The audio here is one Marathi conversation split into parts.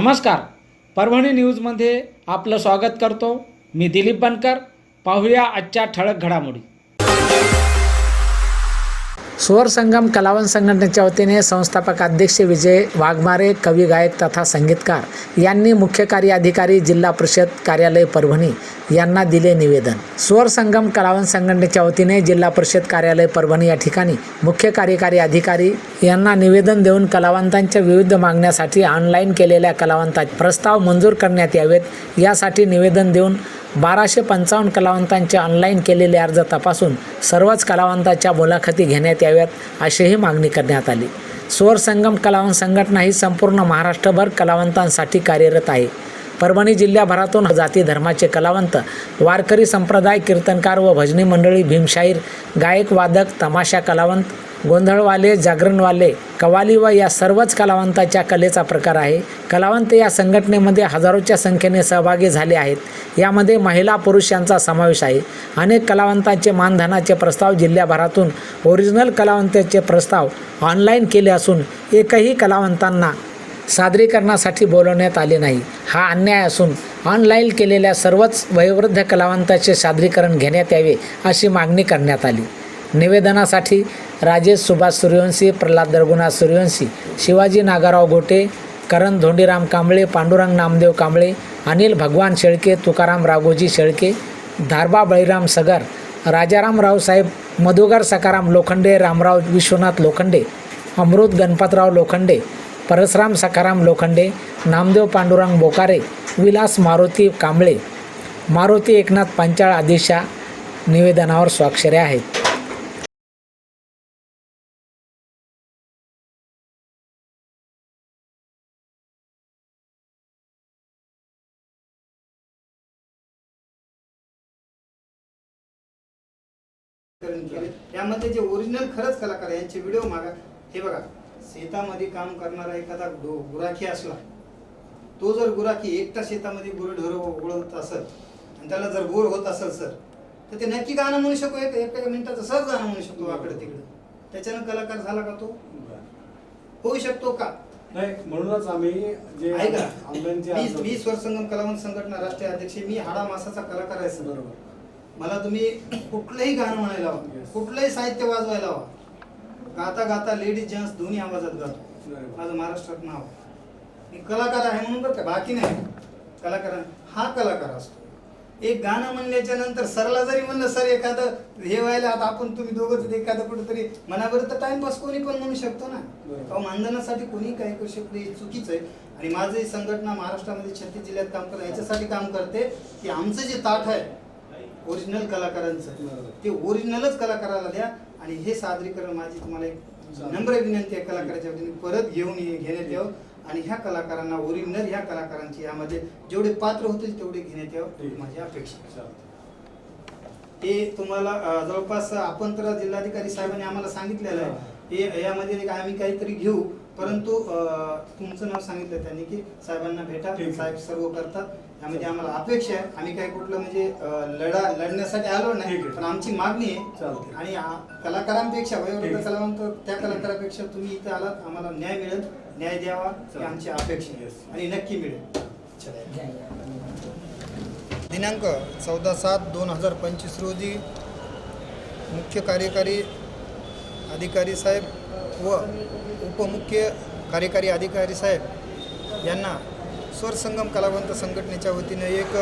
नमस्कार. परभणी न्यूजमध्ये आपलं स्वागत करतो. मी दिलीप बनकर. पाहूया आजच्या ठळक घडामोडी. स्वर संगम कलावंत संघटनेच्या वतीने संस्थापक अध्यक्ष विजय वाघमारे कवी गायक तथा संगीतकार यांनी मुख्य कार्याधिकारी जिल्हा परिषद कार्यालय परभणी यांना दिले निवेदन. स्वर संगम कलावंत संघटनेच्या वतीने जिल्हा परिषद कार्यालय परभणी या ठिकाणी मुख्य कार्यकारी अधिकारी यांना निवेदन देऊन कलावंतांच्या विविध मागण्यासाठी ऑनलाईन केलेल्या कलावंता प्रस्ताव मंजूर करण्यात यावेत. यासाठी निवेदन देऊन बाराशे पंचावन्न कलावंतांचे ऑनलाईन केलेले अर्ज तपासून सर्वच कलावंताच्या मुलाखती घेण्यात याव्यात अशीही मागणी करण्यात आली. स्वर संगम कलावंत संघटना ही संपूर्ण महाराष्ट्रभर कलावंतांसाठी कार्यरत आहे. परभणी जिल्ह्याभरातून जाती धर्माचे कलावंत वारकरी संप्रदाय कीर्तनकार व भजनी मंडळी भीमशाहीर गायक वादक तमाशा कलावंत गोंधळवाले जागरणवाले कवाली व या सर्वच कलावंताच्या कलेचा प्रकार आहे. कलावंत या संघटनेमध्ये हजारोच्या संख्येने सहभागी झाले आहेत. यामध्ये महिला पुरुष यांचा समावेश आहे. अनेक कलावंतांचे मानधनाचे प्रस्ताव जिल्ह्याभरातून ओरिजिनल कलावंताचे प्रस्ताव ऑनलाईन केले असून एकही कलावंतांना सादरीकरणासाठी बोलवण्यात आले नाही. हा अन्याय असून ऑनलाईन केलेल्या सर्वच वयोवृद्ध कलावंताचे सादरीकरण घेण्यात यावे अशी मागणी करण्यात आली. निवेदनासाठी राजेश सुभाष सूर्यवंशी प्रल्हाद रघुनाथ सूर्यवंशी शिवाजी नागाराव गोटे करण धोंडीराम कांबळे पांडुरंग नामदेव कांबळे अनिल भगवान शेळके तुकाराम राघोजी शेळके धारबा बळीराम सगर राजाराम रावसाहेब मधुगर सकाराम लोखंडे रामराव विश्वनाथ लोखंडे अमृत गणपतराव लोखंडे परसराम सकाराम लोखंडे नामदेव पांडुरंग बोकारे विलास मारुती कांबळे मारुती एकनाथ पांचाळ आदिशा निवेदनावर स्वाक्षऱ्या आहेत. करण यामध्ये जे ओरिजिनल खरंच कलाकार यांचे व्हिडिओ मागा हे बघा. शेतामध्ये काम करणारा एखादा गुराखी असला तो जर गुराखी एकटा शेतामध्ये गुरढोर उडवत असेल आणि त्याला जर बोर होत असेल सर तर ते नक्की गाणं म्हणू शकतो एक एका मिनिटाचं सहज गाणं म्हणू शकतो वाकडं तिकडं. त्याच्यानं कलाकार झाला का तो? होऊ शकतो का? नाही म्हणूनच आम्ही जे ऐका मी स्वरसंगम कलावंत संघटना राष्ट्रीय अध्यक्ष मी हाडा मासाचा कलाकार आहे सर. बरोबर. मला तुम्ही कुठलंही गाणं म्हणायला हवं. कुठलंही साहित्य वाजवायला हवं गाता गाता लेडीज जेंट्स दोन्ही आवाजात गातो. माझं महाराष्ट्रात नाव मी कलाकार आहे म्हणून बरं का बाकी नाही कलाकार. हा कलाकार असतो एक गाणं म्हणल्याच्या नंतर सरला जरी म्हणलं सर एखादं हे व्हायला आता आपण तुम्ही दोघंच एखादं कुठंतरी मनावर तर टाइमपास कोणी पण म्हणू शकतो ना. अहो मानधनासाठी कोणी काही करू शकतो हे चुकीचं आहे आणि माझं ही संघटना महाराष्ट्रामध्ये छत्तीस जिल्ह्यात काम करते याच्यासाठी काम करते की आमचं जे ताठ आहे ओरिजिनल कलाकारांचं. ते ओरिजिनलच कलाकाराला द्या आणि हे सादरीकरण माझी तुम्हाला एक. नम्र विनंती आहे कलाकाराच्या वतीने परत घेऊन ये- घेण्यात यावं आणि ह्या कलाकारांना ओरिजिनल ह्या कलाकारांची यामध्ये जेवढे पात्र होतील तेवढे घेण्यात यावं. माझी अपेक्षा आहे. ते तुम्हाला अं, जवळपास आपण तर जिल्हाधिकारी साहेबांनी आम्हाला सांगितलेलं आहे हे यामध्ये नाही का आम्ही काहीतरी घेऊ परंतु अं, तुमचं नाव सांगितलं त्यांनी की साहेबांना भेटा ठीक आहे. साहेब सर्व करतात यामध्ये आम्हाला अपेक्षा आहे आम्ही काही कुठलं म्हणजे अं, लढा लढण्यासाठी आलो नाही ठीक आहे. पण आमची मागणी आहे चालतंय. आणि आ- कलाकारांपेक्षा ठीक वयोवृद्ध आहे. कलावंत त्या कलाकारापेक्षा तुम्ही इथं आलात आम्हाला न्याय मिळेल न्याय द्यावा ही. आमची अपेक्षा आहे. आणि नक्की मिळेल दिनांक चौदा सात दोन हजार पंचवीस रोजी मुख्य कार्यकारी अधिकारी साहेब व उपमुख्य कार्यकारी अधिकारी साहेब यांना स्वरसंगम कलावंत संघटनेच्या वतीनं एक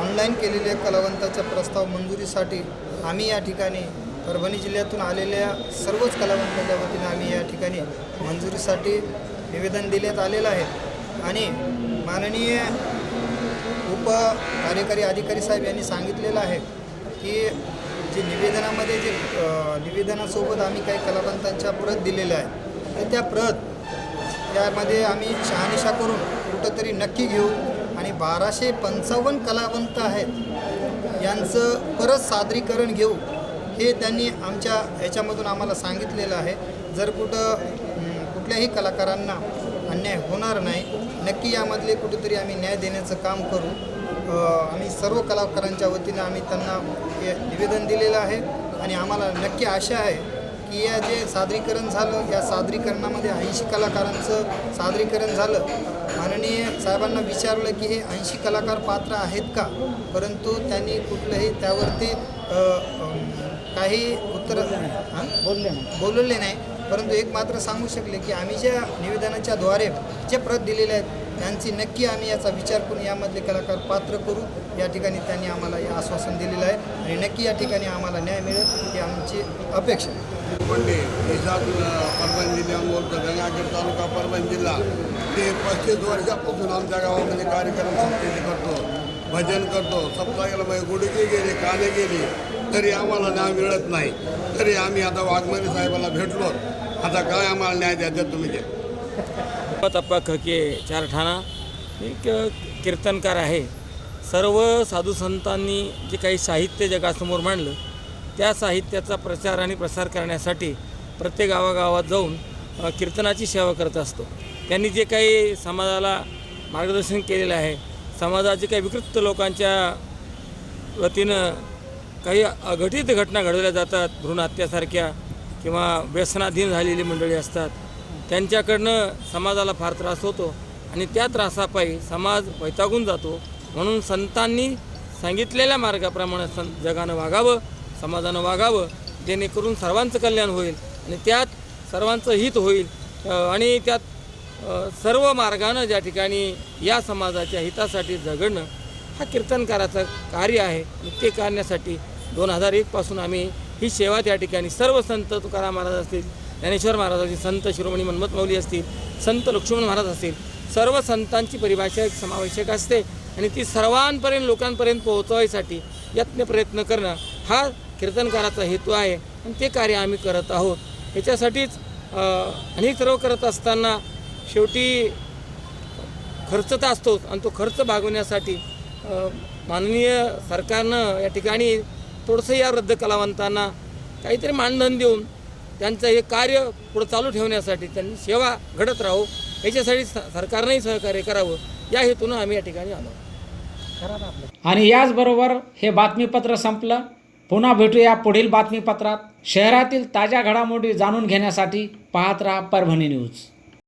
ऑनलाईन केलेल्या कलावंताचा प्रस्ताव मंजुरीसाठी आम्ही या ठिकाणी परभणी जिल्ह्यातून आलेल्या सर्वच कलावंतांच्या वतीनं आम्ही या ठिकाणी मंजुरीसाठी निवेदन देण्यात आलेलं आहे. आणि माननीय उप कार्यकारी अधिकारी साहेब यांनी सांगितलेलं आहे की जे निवेदनामध्ये जे निवेदनासोबत आम्ही काही कलावंतांच्या प्रत दिलेल्या आहेत तर त्या प्रत यामध्ये आम्ही शहानिशा करून कुठंतरी नक्की घेऊ. आणि बाराशे पंचावन्न कलावंत आहेत. यांचं परत सादरीकरण घेऊ हे त्यांनी आमच्या ह्याच्यामधून आम्हाला सांगितलेलं आहे. जर कुठं कुठल्याही कलाकारांना अन्याय होणार नाही नक्की यामधले कुठेतरी आम्ही न्याय देण्याचं काम करू. आम्ही सर्व कलाकारांच्या वतीनं आम्ही त्यांना हे निवेदन दिलेलं आहे. आणि आम्हाला नक्की आशा आहे की या जे सादरीकरण झालं या सादरीकरणामध्ये ऐंशी कलाकारांचं सादरीकरण झालं. माननीय साहेबांना विचारलं की हे ऐंशी कलाकार पात्र आहेत का? परंतु त्यांनी कुठलंही त्यावरती काही उत्तर बोलले ना बोलवले नाही. परंतु एक मात्र सांगू शकले की आम्ही ज्या निवेदनाच्या द्वारे जे प्रत दिलेले आहेत त्यांची नक्की आम्ही याचा विचार करून यामधले कलाकार पात्र करू. या ठिकाणी त्यांनी आम्हाला हे आश्वासन दिलेलं आहे. आणि नक्की या ठिकाणी आम्हाला न्याय मिळेल ही आमची अपेक्षा पंडे इजाद परभणी जिल्ह्यावर गंगाखेड तालुका परभणी जिल्हा. ते पस्तीस वर्षापासून आमच्या गावामध्ये कार्यक्रम संपत्ती करतो भजन करतो सप्ताहाला मग गुडघे गेले काने गेले तरी आम्हाला न्याय मिळत नाही. तरी आम्ही आता वाघमारे साहेबाला भेटलो. आता काय आम्हाला न्याय द्यायचा तुम्ही द्या. तप्पा खके चारठाणा एक कीर्तनकार आहे. सर्व साधू संतांनी जे काही साहित्य जगासमोर मांडलं त्या साहित्याचा प्रचार आणि प्रसार करण्यासाठी प्रत्येक गावागावात जाऊन कीर्तनाची सेवा करत असतो. त्यांनी जे काही समाजाला मार्गदर्शन केलेलं आहे समाजाचे काही विकृत लोकांच्या वतीनं काही अघटित घटना घडवल्या जातात भ्रूण हत्यासारख्या किंवा व्यसनाधीन झालेली मंडळी असतात त्यांच्याकडनं समाजाला फार त्रास होतो आणि त्या त्रासापायी समाज वैतागून जातो. म्हणून संतांनी सांगितलेल्या मार्गाप्रमाणे सं जगानं वागावं समाजानं वागावं जेणेकरून सर्वांचं कल्याण होईल आणि त्यात सर्वांचं हित होईल. आणि त्यात सर्व मार्गानं ज्या ठिकाणी या समाजाच्या हितासाठी झगडणं हा कीर्तनकाराचं कार्य आहे. आणि ते करण्यासाठी दोन हजार एकपासून आम्ही ही सेवा त्या ठिकाणी सर्व संत तुकाराम महाराज असतील ज्ञानेश्वर महाराज असतील संत शिरोमणी मनमत मौली असतील संत लक्ष्मण महाराज असतील सर्व संतांची परिभाषा एक समावेशक असते आणि ती सर्वांपर्यंत लोकांपर्यंत पोहोचवायसाठी यत्न प्रयत्न करणं हा कीर्तनकाराचा हेतू आहे आणि ते कार्य आम्ही करत आहोत. याच्यासाठीच अनेक सर्व करत असताना शेवटी खर्च तर असतोच आणि तो खर्च भागवण्यासाठी माननीय सरकारनं या ठिकाणी थोडंसं या वृद्ध कलावंतांना काहीतरी मानधन देऊन त्यांचं हे कार्य पुढं चालू ठेवण्यासाठी त्यांनी सेवा घडत राहू याच्यासाठी स सरकारनंही सहकार्य करावं या हेतूनं आम्ही या ठिकाणी आलो. आणि याचबरोबर हे बातमीपत्र संपलं. पुन्हा भेटूया पुढील बातमीपत्रात. शहरातील ताज्या घडामोडी जाणून घेण्यासाठी पाहत राहा परभणी न्यूज.